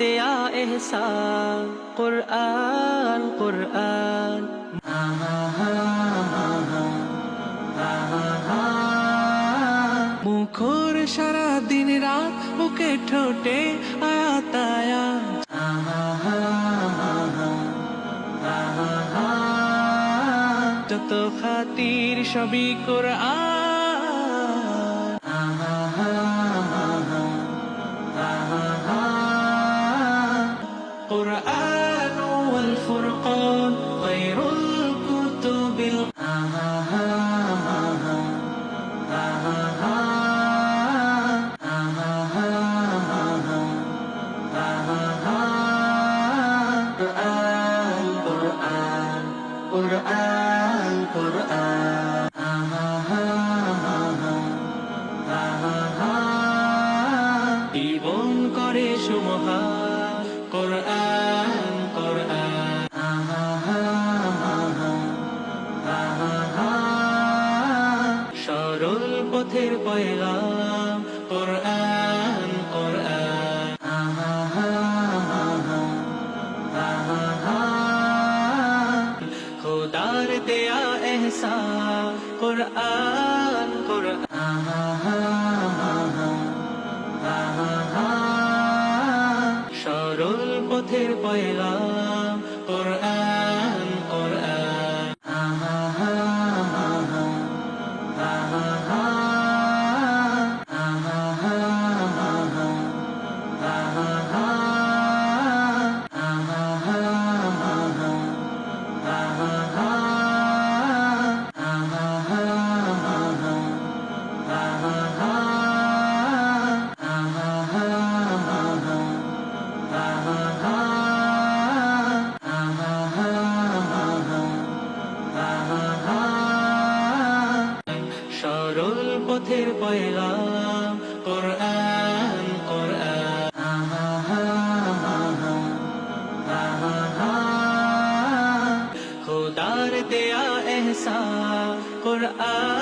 দেয়া এহসান, কোরআন কোরআন। মুখর সারা দিন রাত বুকে ঠোঁটে আয়াতায়া যত খাতির সবই কোরআন। কোরআন কোরআন জীবন করে সুমহা কোরআন কোরআন সরল পথের পয়লা কোরআন দেয়া এহসান কোরআন কোরআন। সরল পথের কোরআন কোরআন। সরল পথের পয়গাম কোরআন কোরআন। খোদার দেয়া এহসা কোরআন।